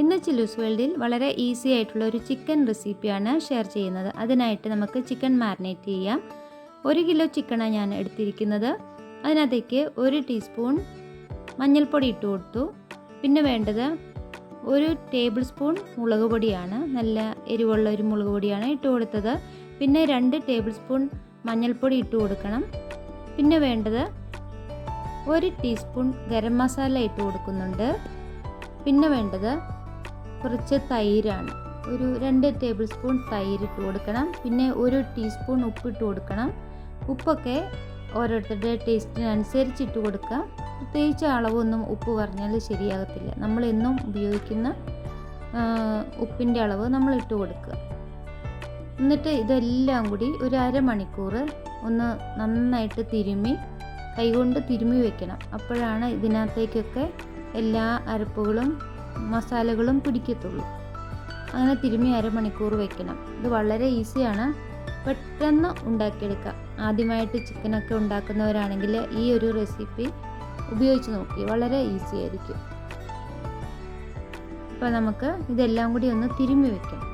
ഇന്ന് ചില്ലൂസ് വേൾഡിൽ വളരെ ഈസി ആയിട്ടുള്ള ഒരു ചിക്കൻ റെസിപ്പിയാണ് ഷെയർ ചെയ്യുന്നത്. അതിനായിട്ട് നമുക്ക് ചിക്കൻ മാരിനേറ്റ് ചെയ്യാം. ഒരു കിലോ ചിക്കനാണ് ഞാൻ എടുത്തിരിക്കുന്നത്. അതിനകത്തേക്ക് ഒരു ടീസ്പൂൺ മഞ്ഞൾപ്പൊടി ഇട്ട് കൊടുത്തു. പിന്നെ വേണ്ടത് ഒരു ടേബിൾ സ്പൂൺ മുളക് പൊടിയാണ്. നല്ല എരിവുള്ള ഒരു മുളക് പൊടിയാണ് ഇട്ട് കൊടുത്തത്. പിന്നെ രണ്ട് ടേബിൾ സ്പൂൺ മഞ്ഞൾപ്പൊടി ഇട്ട് കൊടുക്കണം. പിന്നെ വേണ്ടത് ഒരു ടീസ്പൂൺ ഗരം മസാല ഇട്ട് കൊടുക്കുന്നുണ്ട്. പിന്നെ വേണ്ടത് കുറച്ച് തൈരാണ്. ഒരു രണ്ട് ടേബിൾ സ്പൂൺ തൈര് ഇട്ട് കൊടുക്കണം. പിന്നെ ഒരു ടീസ്പൂൺ ഉപ്പിട്ട് കൊടുക്കണം. ഉപ്പൊക്കെ ഓരോരുത്തരുടെ ടേസ്റ്റിനനുസരിച്ച് ഇട്ട് കൊടുക്കുക. പ്രത്യേകിച്ച് അളവൊന്നും ഉപ്പ് പറഞ്ഞാൽ ശരിയാകത്തില്ല. നമ്മൾ എന്നും ഉപയോഗിക്കുന്ന ഉപ്പിന്റെ അളവ് നമ്മൾ ഇട്ട് കൊടുക്കുക. എന്നിട്ട് ഇതെല്ലാം കൂടി ഒരു അരമണിക്കൂർ ഒന്ന് നന്നായിട്ട് തിരുമ്മി കൈകൊണ്ട് തിരുമ്മി വെക്കണം. അപ്പോഴാണ് ഇതിനകത്തേക്കൊക്കെ എല്ലാ അരപ്പുകളും മസാലകളും പിടിക്കത്തുള്ളൂ. അങ്ങനെ തിരുമ്മി അരമണിക്കൂർ വെക്കണം. ഇത് വളരെ ഈസിയാണ്. പെട്ടെന്ന് ഉണ്ടാക്കിയെടുക്കാം. ആദ്യമായിട്ട് ചിക്കനൊക്കെ ഉണ്ടാക്കുന്നവരാണെങ്കിൽ ഈ ഒരു റെസിപ്പി ഉപയോഗിച്ച് നോക്കി. വളരെ ഈസി ആയിരിക്കും. അപ്പോൾ നമുക്ക് ഇതെല്ലാം കൂടി ഒന്ന് തിരുമ്മി വെക്കണം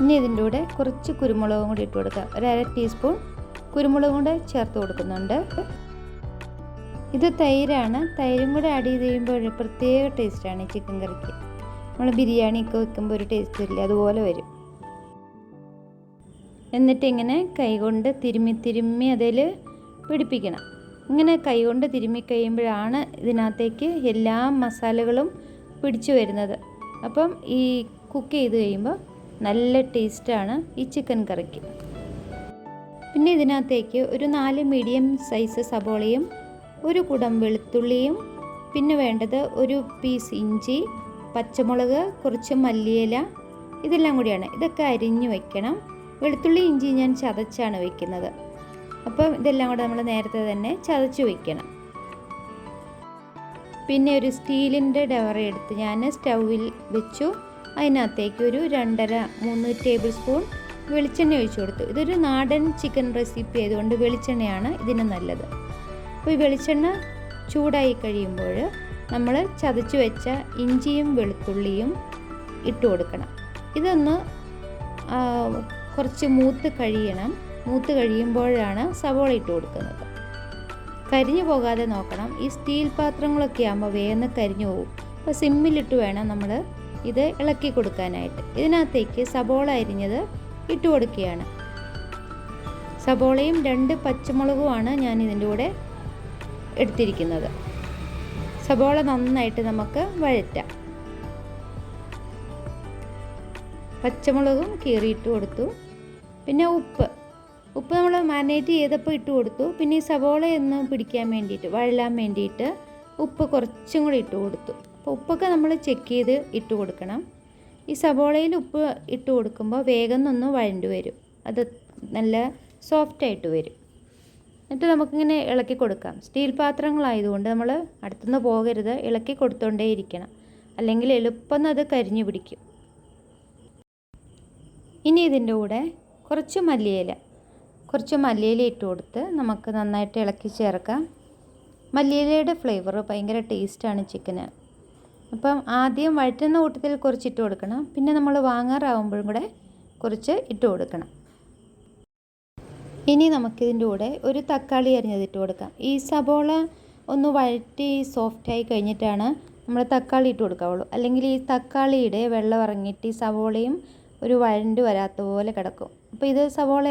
ഇനി ഇതിന്റെ കൂടെ കുറച്ച് കുരുമുളകും കൂടി ഇട്ട് കൊടുക്കുക. ഒരു അര ടീസ്പൂൺ കുരുമുളകും കൂടെ ചേർത്ത് കൊടുക്കുന്നുണ്ട്. ഇത് തൈരാണ്. തൈരും കൂടെ ആഡ് ചെയ്ത് കഴിയുമ്പോൾ പ്രത്യേക ടേസ്റ്റാണ് ഈ ചിക്കൻ കറിക്ക് നമ്മൾ ബിരിയാണിയൊക്കെ വെക്കുമ്പോൾ ഒരു ടേസ്റ്റ് വരില്ല അതുപോലെ വരും. എന്നിട്ട് ഇങ്ങനെ കൈകൊണ്ട് തിരുമ്മി തിരുമ്മി അതിൽ പിടിപ്പിക്കണം. ഇങ്ങനെ കൈകൊണ്ട് തിരുമ്മി കഴിയുമ്പോഴാണ് ഇതിനകത്തേക്ക് എല്ലാ മസാലകളും പിടിച്ചു വരുന്നത്. അപ്പം ഈ കുക്ക് ചെയ്ത് കഴിയുമ്പോൾ നല്ല ടേസ്റ്റാണ് ഈ ചിക്കൻ കറിക്ക്. പിന്നെ ഇതിനകത്തേക്ക് ഒരു നാല് മീഡിയം സൈസ് സബോളയും ഒരു കുടം വെളുത്തുള്ളിയും പിന്നെ വേണ്ടത് ഒരു പീസ് ഇഞ്ചി പച്ചമുളക് കുറച്ച് മല്ലിയില ഇതെല്ലാം കൂടിയാണ്. ഇതൊക്കെ അരിഞ്ഞു വെക്കണം. വെളുത്തുള്ളി ഇഞ്ചി ഞാൻ ചതച്ചാണ് വെക്കുന്നത്. അപ്പം ഇതെല്ലാം കൂടെ നമ്മൾ നേരത്തെ തന്നെ ചതച്ച് വെക്കണം. പിന്നെ ഒരു സ്റ്റീലിന്റെ ഡവറ എടുത്ത് ഞാൻ സ്റ്റൗവിൽ വെച്ചു. അതിനകത്തേക്ക് ഒരു രണ്ടര മൂന്ന് ടേബിൾ സ്പൂൺ വെളിച്ചെണ്ണ ഒഴിച്ചു കൊടുത്തു. ഇതൊരു നാടൻ ചിക്കൻ റെസിപ്പി ആയതുകൊണ്ട് വെളിച്ചെണ്ണയാണ് ഇതിന് നല്ലത്. അപ്പോൾ ഈ വെളിച്ചെണ്ണ ചൂടായി കഴിയുമ്പോൾ നമ്മൾ ചതച്ചു വെച്ച ഇഞ്ചിയും വെളുത്തുള്ളിയും ഇട്ട് കൊടുക്കണം. ഇതൊന്ന് കുറച്ച് മൂത്ത് കഴിയണം. മൂത്ത് കഴിയുമ്പോഴാണ് സവോള ഇട്ട് കൊടുക്കുന്നത്. കരിഞ്ഞു പോകാതെ നോക്കണം. ഈ സ്റ്റീൽ പാത്രങ്ങളൊക്കെ ആകുമ്പോൾ വേഗം കരിഞ്ഞു പോകും. അപ്പോൾ സിമ്മിലിട്ട് വേണം നമ്മൾ ഇത് ഇളക്കി കൊടുക്കാനായിട്ട്. ഇതിനകത്തേക്ക് സബോള അരിഞ്ഞത് ഇട്ട് കൊടുക്കുകയാണ്. സബോളയും രണ്ട് പച്ചമുളകുമാണ് ഞാൻ ഇതിന്റെ കൂടെ എടുത്തിരിക്കുന്നത്. സബോള നന്നായിട്ട് നമുക്ക് വഴറ്റാം. പച്ചമുളകും കീറിയിട്ട് കൊടുത്തു. പിന്നെ ഉപ്പ്. ഉപ്പ് നമ്മൾ മാരിനേറ്റ് ചെയ്തപ്പോൾ ഇട്ട് കൊടുത്തു. പിന്നെ ഈ സവോള ഒന്ന് പിടിക്കാൻ വേണ്ടിയിട്ട് വഴലാൻ വേണ്ടിയിട്ട് ഉപ്പ് കുറച്ചും കൂടി ഇട്ട് കൊടുത്തു. അപ്പോൾ ഉപ്പൊക്കെ നമ്മൾ ചെക്ക് ചെയ്ത് ഇട്ട് കൊടുക്കണം. ഈ സവോളയിൽ ഉപ്പ് ഇട്ട് കൊടുക്കുമ്പോൾ വേഗം ഒന്ന് വഴണ്ടു വരും. അത് നല്ല സോഫ്റ്റായിട്ട് വരും. എന്നിട്ട് നമുക്കിങ്ങനെ ഇളക്കി കൊടുക്കാം. സ്റ്റീൽ പാത്രങ്ങളായതുകൊണ്ട് നമ്മൾ അടുത്തുനിന്ന് പോകരുത്. ഇളക്കി കൊടുത്തോണ്ടേ ഇരിക്കണം. അല്ലെങ്കിൽ എളുപ്പം അത് കരിഞ്ഞു പിടിക്കും. ഇനി ഇതിന്റെ കൂടെ കുറച്ച് മല്ലിയില. കുറച്ച് മല്ലിയില ഇട്ട് കൊടുത്ത് നമുക്ക് നന്നായിട്ട് ഇളക്കി ചേർക്കാം. മല്ലിയിലയുടെ ഫ്ലേവർ ഭയങ്കര ടേസ്റ്റാണ് ചിക്കന് അപ്പം ആദ്യം വഴറ്റുന്ന കൂട്ടത്തിൽ കുറച്ച് ഇട്ട് കൊടുക്കണം. പിന്നെ നമ്മൾ വാങ്ങാറാവുമ്പോഴും കൂടെ കുറച്ച് ഇട്ട് കൊടുക്കണം. ഇനി നമുക്കിതിന്റെ കൂടെ ഒരു തക്കാളി അരിഞ്ഞത് ഇട്ട് കൊടുക്കാം. ഈ സബോള ഒന്ന് വഴറ്റി സോഫ്റ്റായി കഴിഞ്ഞിട്ടാണ് നമ്മൾ തക്കാളി ഇട്ട് കൊടുക്കാവുള്ളൂ. അല്ലെങ്കിൽ ഈ തക്കാളിയുടെ വെള്ളം ഇറങ്ങിയിട്ട് ഈ സവോളയും ഒരു വഴണ്ട് വരാത്ത പോലെ കിടക്കും. അപ്പോൾ ഇത് സവോള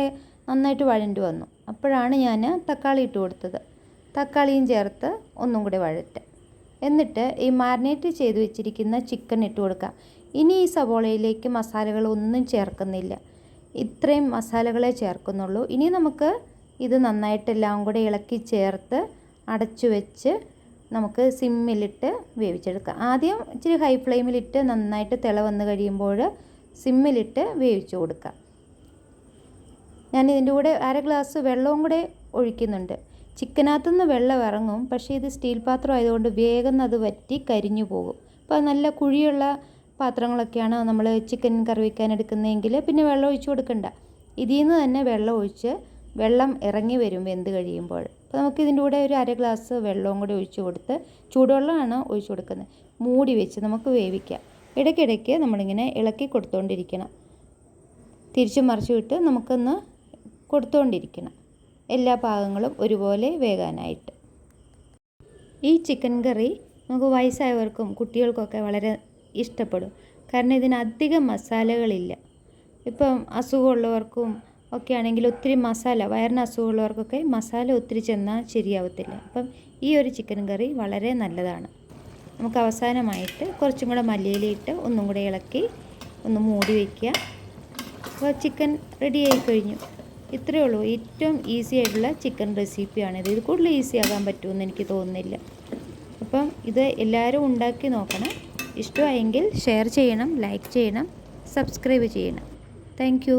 നന്നായിട്ട് വഴണ്ട് വന്നു. അപ്പോഴാണ് ഞാൻ തക്കാളി ഇട്ട് കൊടുത്തത്. തക്കാളിയും ചേർത്ത് ഒന്നും കൂടി വഴറ്റുക എന്നിട്ട് ഈ മാരിനേറ്റ് ചെയ്ത് വെച്ചിരിക്കുന്ന ചിക്കൻ ഇട്ട് കൊടുക്കുക. ഇനി ഈ സവോളയിലേക്ക് മസാലകളൊന്നും ചേർക്കുന്നില്ല. ഇത്രയും മസാലകളെ ചേർക്കുന്നുള്ളൂ. ഇനി നമുക്ക് ഇത് നന്നായിട്ട് എല്ലാം കൂടെ ഇളക്കി ചേർത്ത് അടച്ചു വെച്ച് നമുക്ക് സിമ്മിലിട്ട് വേവിച്ചെടുക്കാം. ആദ്യം ഇച്ചിരി ഹൈ ഫ്ലെയിമിലിട്ട് നന്നായിട്ട് തിള വന്ന് കഴിയുമ്പോൾ സിമ്മിലിട്ട് വേവിച്ച് കൊടുക്കാം. ഞാൻ ഇതിന്റെ കൂടെ അര ഗ്ലാസ് വെള്ളവും കൂടെ ഒഴിക്കുന്നുണ്ട്. ചിക്കനകത്തു നിന്ന് വെള്ളം ഇറങ്ങും. പക്ഷേ ഇത് സ്റ്റീൽ പാത്രം ആയതുകൊണ്ട് വേഗം അത് വറ്റി കരിഞ്ഞു പോകും. അപ്പോൾ നല്ല കുഴിയുള്ള പാത്രങ്ങളൊക്കെയാണ് നമ്മൾ ചിക്കൻ കറി വയ്ക്കാൻ എടുക്കുന്നതെങ്കിൽ പിന്നെ വെള്ളം ഒഴിച്ച് കൊടുക്കണ്ട. ഇതിൽ നിന്ന് തന്നെ വെള്ളം ഒഴിച്ച് വെള്ളം ഇറങ്ങി വരും വെന്ത് കഴിയുമ്പോൾ. അപ്പോൾ നമുക്ക് ഇതിന്റെ കൂടെ ഒരു അര ഗ്ലാസ് വെള്ളവും കൂടി ഒഴിച്ച് കൊടുത്ത് ചൂടുവെള്ളമാണ് ഒഴിച്ച് കൊടുക്കുന്നത്. മൂടി വെച്ച് നമുക്ക് വേവിക്കാം. ഇടയ്ക്കിടയ്ക്ക് നമ്മളിങ്ങനെ ഇളക്കി കൊടുത്തുകൊണ്ടിരിക്കണം തിരിച്ചു മറിച്ചു വിട്ട് നമുക്കൊന്ന് കൊടുത്തുകൊണ്ടിരിക്കണം എല്ലാ ഭാഗങ്ങളും ഒരുപോലെ വേകാനായിട്ട്. ഈ ചിക്കൻ കറി നമുക്ക് വയസ്സായവർക്കും കുട്ടികൾക്കൊക്കെ വളരെ ഇഷ്ടപ്പെടും. കാരണം ഇതിന് അധികം മസാലകളില്ല. ഇപ്പം അസുഖമുള്ളവർക്കും ഒക്കെ ആണെങ്കിൽ ഒത്തിരി മസാല വയറിന് അസുഖമുള്ളവർക്കൊക്കെ മസാല ഒത്തിരി ചെന്നാൽ ശരിയാവത്തില്ല. അപ്പം ഈ ഒരു ചിക്കൻ കറി വളരെ നല്ലതാണ്. നമുക്ക് അവസാനമായിട്ട് കുറച്ചും കൂടെ മല്ലിയിലിട്ട് ഒന്നും കൂടെ ഇളക്കി ഒന്ന് മൂടി വയ്ക്കുക. അപ്പോൾ ചിക്കൻ റെഡി ആയി കഴിഞ്ഞു ഇത്രയേ ഉള്ളൂ. ഏറ്റവും ഈസി ആയിട്ടുള്ള ചിക്കൻ റെസിപ്പിയാണിത് ഇത്. കൂടുതൽ ഈസി ആകാൻ പറ്റുമെന്ന് എനിക്ക് തോന്നുന്നില്ല. അപ്പം ഇത് എല്ലാവരും ഉണ്ടാക്കി നോക്കണം. ഇഷ്ടമായെങ്കിൽ ഷെയർ ചെയ്യണം ലൈക്ക് ചെയ്യണം സബ്സ്ക്രൈബ് ചെയ്യണം. താങ്ക്